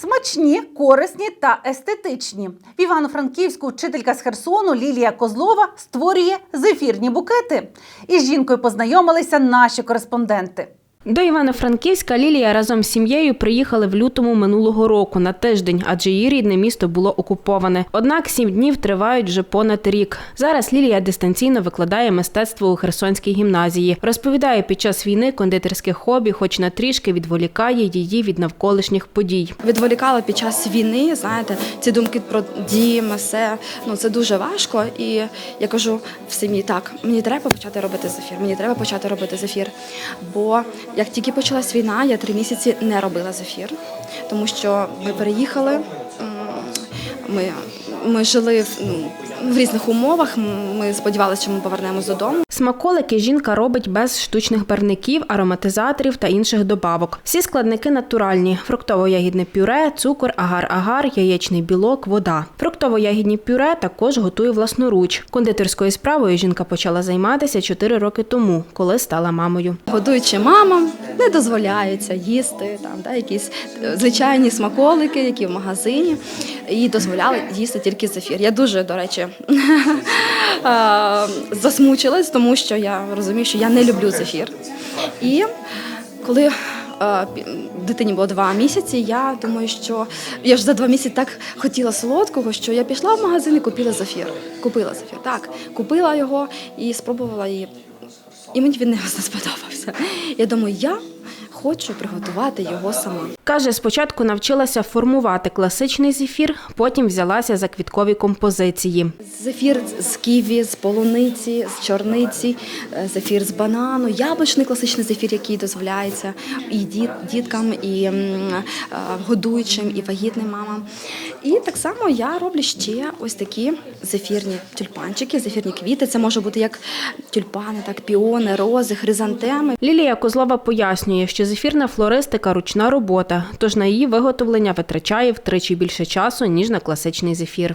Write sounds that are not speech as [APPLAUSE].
Смачні, корисні та естетичні. В Івано-Франківську вчителька з Херсону Лілія Козлова створює зефірні букети. Із жінкою познайомилися наші кореспонденти. До Івано-Франківська Лілія разом з сім'єю приїхали в лютому минулого року на тиждень, адже її рідне місто було окуповане. Однак сім днів тривають вже понад рік. Зараз Лілія дистанційно викладає мистецтво у Херсонській гімназії. Розповідає, під час війни кондитерське хобі, хоч на трішки відволікає її від навколишніх подій. відволікала під час війни. Знаєте, ці думки про дім, все ну це дуже важко. І я кажу в сім'ї, так мені треба почати робити зефір. Мені треба почати робити зефір. Бо як тільки почалась війна, я три місяці не робила зефір, тому що ми переїхали. Ми, ми жили в, ну, в різних умовах. Ми сподівалися, що ми повернемось додому. Смаколики жінка робить без штучних барвників, ароматизаторів та інших добавок. Всі складники натуральні: фруктово-ягідне пюре, цукор, агар-агар, яєчний білок, вода. Фруктово-ягідні пюре також готує власноруч. Кондитерською справою жінка почала займатися 4 роки тому, коли стала мамою. Годуючи мамам, не дозволяється їсти там, да, якісь е, звичайні смаколики, які в магазині, і дозволяли їсти тільки зефір. Я дуже, до речі, [LAUGHS] е, засмучилась, тому що я розумію, що я не люблю зефір. І коли е, дитині було два місяці, я думаю, що я ж за два місяці так хотіла солодкого, що я пішла в магазин і купила зефір. Купила зефір, так, купила його і спробувала її. І мені він не сподобався. Я думаю, я хочу приготувати його сама. Каже, спочатку навчилася формувати класичний зефір, потім взялася за квіткові композиції. Зефір з ківі, з полуниці, з чорниці, е, зефір з банану, яблучний класичний зефір, який дозволяється і діткам, і е, годуючим, і вагітним мамам. І так само я роблю ще ось такі зефірні тюльпанчики, зефірні квіти. Це може бути як тюльпани, так піони, рози, хризантеми. Лілія Козлова пояснює, що зефірна флористика ручна робота, тож на її виготовлення витрачає втричі більше часу, ніж на класичний зефір.